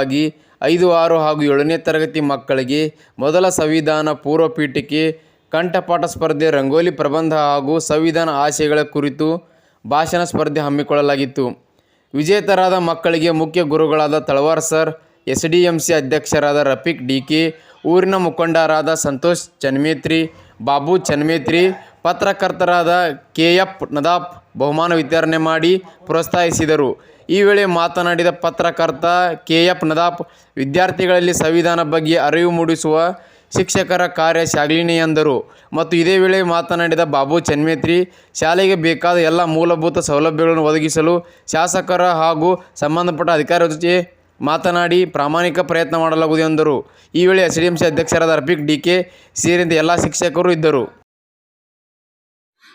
ಅಂಗವಾಗಿ ಐದು, ಆರು ಹಾಗೂ ಏಳನೇ ತರಗತಿ ಮಕ್ಕಳಿಗೆ ಮೊದಲ ಸಂವಿಧಾನ ಪೂರ್ವ ಪೀಠಿಕೆ ಕಂಠಪಾಠ ಸ್ಪರ್ಧೆ, ರಂಗೋಲಿ ಪ್ರಬಂಧ ಹಾಗೂ ಸಂವಿಧಾನ ಆಶಯಗಳ ಕುರಿತು ಭಾಷಣ ಸ್ಪರ್ಧೆ ಹಮ್ಮಿಕೊಳ್ಳಲಾಗಿತ್ತು. ವಿಜೇತರಾದ ಮಕ್ಕಳಿಗೆ ಮುಖ್ಯ ಗುರುಗಳಾದ Talwar sir S D M C ಅಧ್ಯಕ್ಷರಾದ ರಫಿಕ್ ಡಿ ಕೆ, ಊರಿನ ಮುಖಂಡರಾದ ಸಂತೋಷ್ ಚನ್ಮೇತ್ರಿ, ಬಾಬು ಚನ್ಮೇತ್ರಿ ಪತ್ರಕರ್ತರಾದ ಕೆ ಎಫ್ ನದಾಪ್ ಬಹುಮಾನ ವಿತರಣೆ ಮಾಡಿ ಪ್ರೋತ್ಸಾಹಿಸಿದರು ಈ ವೇಳೆ ಮಾತನಾಡಿದ ಪತ್ರಕರ್ತ ಕೆ ಎಫ್ ನದಾಪ್ ವಿದ್ಯಾರ್ಥಿಗಳಲ್ಲಿ ಸಂವಿಧಾನ ಬಗ್ಗೆ ಅರಿವು ಮೂಡಿಸುವ ಶಿಕ್ಷಕರ ಕಾರ್ಯ ಶಾಗಲಿನಿ ಎಂದರು. ಮತ್ತು ಇದೇ ವೇಳೆ ಮಾತನಾಡಿದ ಬಾಬು ಚನ್ಮೇತ್ರಿ, ಶಾಲೆಗೆ ಬೇಕಾದ ಎಲ್ಲ ಮೂಲಭೂತ ಸೌಲಭ್ಯಗಳನ್ನು ಒದಗಿಸಲು ಶಾಸಕರ ಹಾಗೂ ಸಂಬಂಧಪಟ್ಟ ಅಧಿಕಾರಿಗಳ ಜೊತೆ ಮಾತನಾಡಿ ಪ್ರಾಮಾಣಿಕ ಪ್ರಯತ್ನ ಮಾಡಲಾಗುವುದು ಎಂದರು. ಈ ವೇಳೆ ಎಸ್ ಡಿ ಎಂ ಸಿ ಅಧ್ಯಕ್ಷರಾದ ಅರ್ಪಿಕ್ ಡಿ ಕೆ, ಸೇರಿದಂತೆ ಎಲ್ಲ ಶಿಕ್ಷಕರು ಇದ್ದರು.